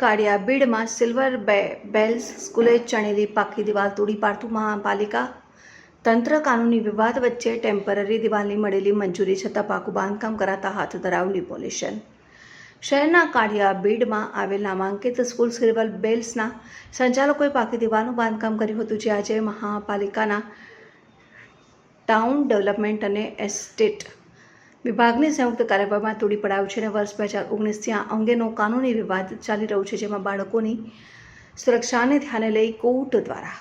કાળિયા બીડમાં silver બે bells સ્કૂલે ચણેલી પાકી દિવાલ તોડી પાડતું મહાપાલિકા. તંત્ર કાનૂની વિવાદ વચ્ચે ટેમ્પરરી દિવાલની મળેલી મંજૂરી છતાં પાકું બાંધકામ કરાતા હાથ ધરાવ્યું ડિમોલિશન શહેરના કાળિયા બીડમાં આવેલ નામાંકિત સ્કૂલ સિલ્વર બેલ્સના સંચાલકોએ પાકી દિવાલનું બાંધકામ કર્યું હતું, જે આજે મહાપાલિકાના ટાઉન ડેવલપમેન્ટ અને એસ્ટેટ વિભાગની સંયુક્ત કાર્યવાહીમાં તોડી પડાયું છે અને વર્ષ બે હજાર ઓગણીસથી આ અંગેનો કાનૂની વિવાદ ચાલી રહ્યો છે, જેમાં બાળકોની સુરક્ષાને ધ્યાને લઈ કોર્ટ દ્વારા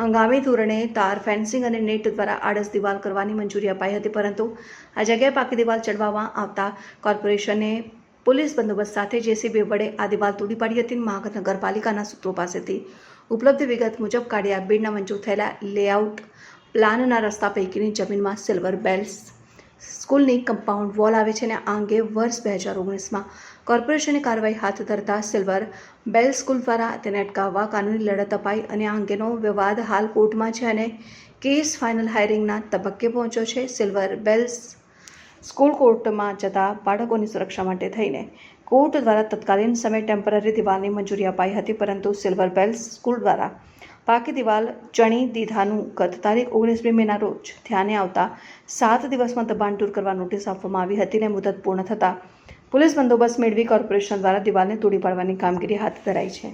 હંગામી ધોરણે તાર ફેન્સિંગ અને નેટ દ્વારા આડસ દિવાલ કરવાની મંજૂરી અપાઈ હતી, પરંતુ આ જગ્યાએ પાકી દિવાલ ચડવામાં આવતા કોર્પોરેશને પોલીસ બંદોબસ્ત સાથે જેસીબી વડે આ દિવાલ તોડી પાડી હતી. મહાનગરપાલિકાના સૂત્રો પાસેથી ઉપલબ્ધ વિગત મુજબ કાઢ્યા બીડના મંજૂર થયેલા લેઆઉટ પ્લાનના રસ્તા પૈકીની જમીનમાં સિલ્વર બેલ્સ સ્કૂલની કમ્પાઉન્ડ વોલ આવે છે અને આ અંગે વર્ષ બે હજાર ઓગણીસમાં કોર્પોરેશને કાર્યવાહી હાથ ધરતા સિલ્વર બેલ સ્કૂલ દ્વારા તેને અટકાવવા કાનૂની લડત અપાઈ અને આ અંગેનો વિવાદ હાલ કોર્ટમાં છે અને કેસ ફાઇનલ હાયરિંગના તબક્કે પહોંચ્યો છે. સિલ્વર બેલ્સ સ્કૂલ કોર્ટમાં જતા બાળકોની સુરક્ષા માટે થઈને કોર્ટ દ્વારા તત્કાલીન સમયે ટેમ્પરરી દિવાલની મંજૂરી અપાઈ હતી, પરંતુ સિલ્વર બેલ્સ સ્કૂલ દ્વારા પાકી દિવાલ ચણી દીધાનું ગત તારીખ ઓગણીસમી મેના રોજ ધ્યાને આવતા સાત દિવસમાં દબાણ દૂર કરવા નોટિસ આપવામાં આવી હતી અને મુદત પૂર્ણ થતાં પોલીસ બંદોબસ્ત મેળવી કોર્પોરેશન દ્વારા દિવાલને તોડી પાડવાની કામગીરી હાથ ધરાઈ છે.